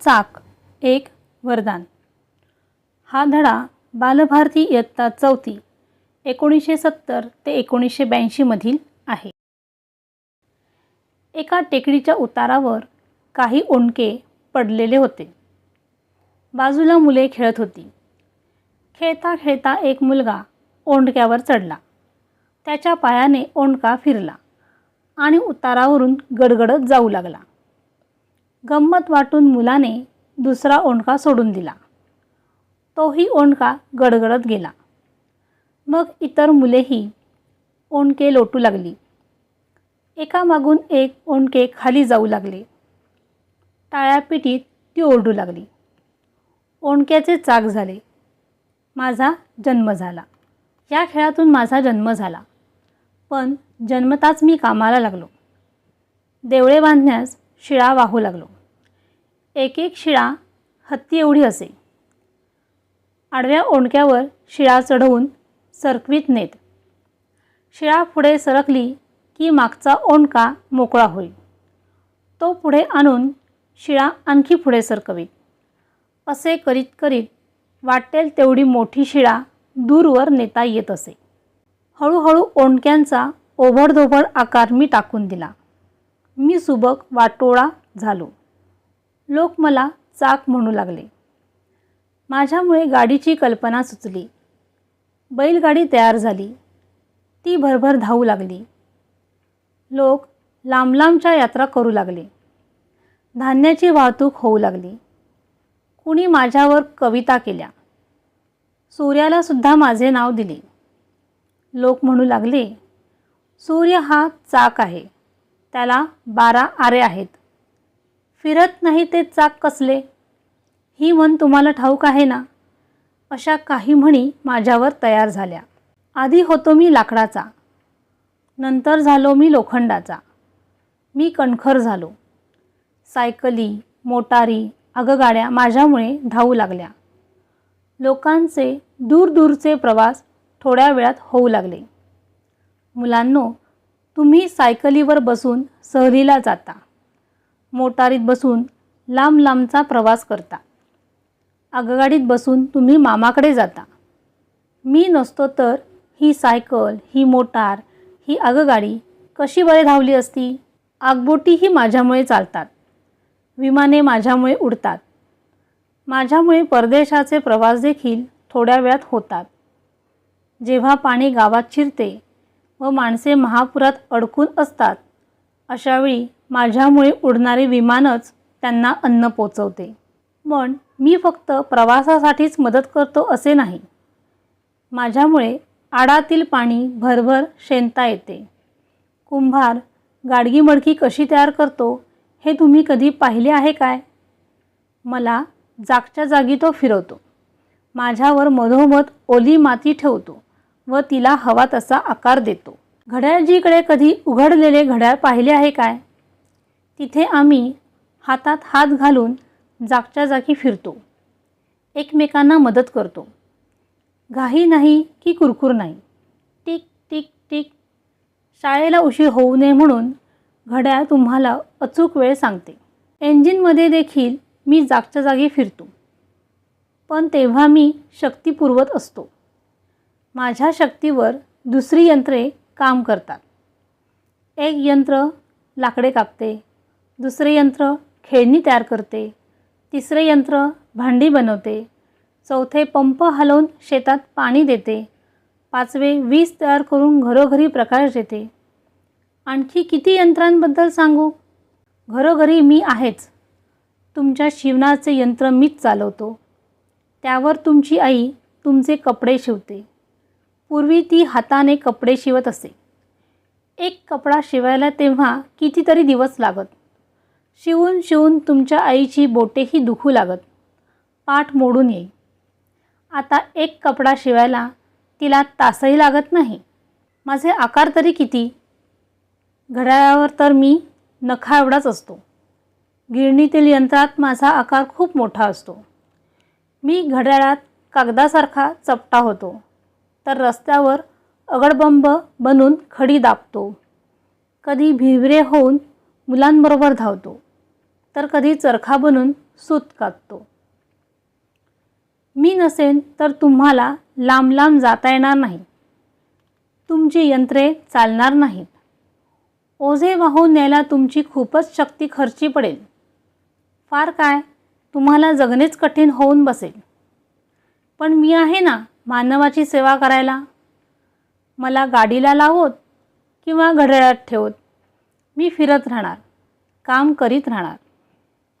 चाक एक वरदान. हा धडा बालभारती इयत्ता चौथी एकोणीसशे सत्तर ते एकोणीसशे ब्याऐंशीमधील आहे. एका टेकडीच्या उतारावर काही ओंडके पडलेले होते. बाजूला मुले खेळत होती. खेळता खेळता एक मुलगा ओंडक्यावर चढला. त्याच्या पायाने ओंडका फिरला आणि उतारावरून गडगडत जाऊ लागला. गंमत वाटून मुलाने दुसरा ओंडका सोडून दिला. तोही ओंडका गडगडत गेला. मग इतर मुलेही ओंडके लोटू लागली. एकामागून एक ओंडके खाली जाऊ लागले. टाळ्या पिटीत ती ओरडू लागली. ओंडक्याचे चाक झाले. माझा जन्म झाला. या खेळातून माझा जन्म झाला. पण जन्मताच मी कामाला लागलो. देवळे बांधण्यास शिळा वाहू लागलो. एक एक शिळा हत्ती एवढी असे. आडव्या ओंडक्यावर शिळा चढवून सरकवीत नेत. शिळा पुढे सरकली की मागचा ओंडका मोकळा होईल. तो पुढे आणून शिळा आणखी पुढे सरकवीत असे करीत करीत वाटेल तेवढी मोठी शिळा दूरवर नेता येत असे. हळूहळू ओंडक्यांचा ओबडधोबड आकार मी टाकून दिला. मी सुबक वाटोळा झालो. लोक मला चाक म्हणू लागले. माझ्यामुळे गाडीची कल्पना सुचली. बैलगाडी तयार झाली. ती भरभर धावू लागली. लोक लांबलांबच्या यात्रा करू लागले. धान्याची वाहतूक होऊ लागली. कुणी माझ्यावर कविता केल्या. सूर्यालासुद्धा माझे नाव दिले. लोक म्हणू लागले सूर्य हा चाक आहे. त्याला बारा आरे आहेत. फिरत नाही ते चाक कसले? ही म्हण तुम्हाला ठाऊक आहे ना? अशा काही म्हणी माझ्यावर तयार झाल्या. आधी होतो मी लाकडाचा. नंतर झालो मी लोखंडाचा. मी कणखर झालो. सायकली मोटारी आगगाड्या माझ्यामुळे धावू लागल्या. लोकांचे दूरदूरचे प्रवास थोड्या वेळात होऊ लागले. मुलांनो तुम्ही सायकलीवर बसून सहलीला जाता. मोटारीत बसून लांब लांबचा प्रवास करता. आगगाडीत बसून तुम्ही मामाकडे जाता. मी नसतो तर ही सायकल ही मोटार ही आगगाडी कशी बरे धावली असती? आगबोटीही माझ्यामुळे चालतात. विमाने माझ्यामुळे उडतात. माझ्यामुळे परदेशाचे प्रवास देखील थोड्या वेळात होतात. जेव्हा पाणी गावात शिरते व माणसे महापुरात अडकून असतात अशावेळी माझ्यामुळे उडणारे विमानच त्यांना अन्न पोचवते. पण मी फक्त प्रवासासाठीच मदत करतो असे नाही. माझ्यामुळे आडातील पाणी भरभर शेणता येते. कुंभार गाडगी मडकी कशी तयार करतो हे तुम्ही कधी पाहिले आहे काय? मला जागच्या जागी तो फिरवतो. माझ्यावर मधोमध ओली माती ठेवतो व तिला हवा तसा आकार देतो. घड्याळजीकडे कधी उघडलेले घड्याळ पाहिले आहे काय? तिथे आम्ही हातात हात घालून जागच्या जागी फिरतो. एकमेकांना मदत करतो. घाई नाही की कुरकुर नाही. टिक टिक टिक. शाळेला उशीर होऊ नये म्हणून घड्याळ तुम्हाला अचूक वेळ सांगते. एंजिनमध्ये देखील मी जागच्या जागी फिरतो. पण तेव्हा मी शक्ती पुरवत असतो. माझ्या शक्तीवर दुसरी यंत्रे काम करतात. एक यंत्र लाकडे कापते दुसरे यंत्र खेळणी तयार करते. तिसरे यंत्र भांडी बनवते. चौथे पंप हलवून शेतात पाणी देते. पाचवे वीज तयार करून घरोघरी प्रकाश देते. आणखी किती यंत्रांबद्दल सांगू? घरोघरी मी आहेच. तुमच्या शिवणाचे यंत्र मीच चालवतो. त्यावर तुमची आई तुमचे कपडे शिवते. पूर्वी ती हाताने कपडे शिवत असे. एक कपडा शिवायला तेव्हा कितीतरी दिवस लागत. शिवून शिवून तुमच्या आईची बोटेही दुखू लागत. पाठ मोडून येई. आता एक कपडा शिवायला तिला तासही लागत नाही. माझे आकार तरी किती? घड्याळावर तर मी नखा एवढाच असतो. गिरणीतील यंत्रात माझा आकार खूप मोठा असतो. मी घड्याळात कागदासारखा चपटा होतो. तर रस्त्यावर अगडबंब बनून खडी दाबतो. कधी भिवरे होऊन मुलांबरोबर धावतो. तर कधी चरखा बनून सूत काततो मी नसेन तर तुम्हाला लांब लांब जाता येणार नाही. तुमची यंत्रे चालणार नाहीत. ओझे वाहून न्यायला तुमची खूपच शक्ती खर्ची पडेल. फार काय तुम्हाला जगणेच कठीण होऊन बसेल. पण मी आहे ना मानवाची सेवा करायला? मला गाडीला लावोत किंवा घड्याळात ठेवत? मी फिरत राहणार काम करीत राहणार.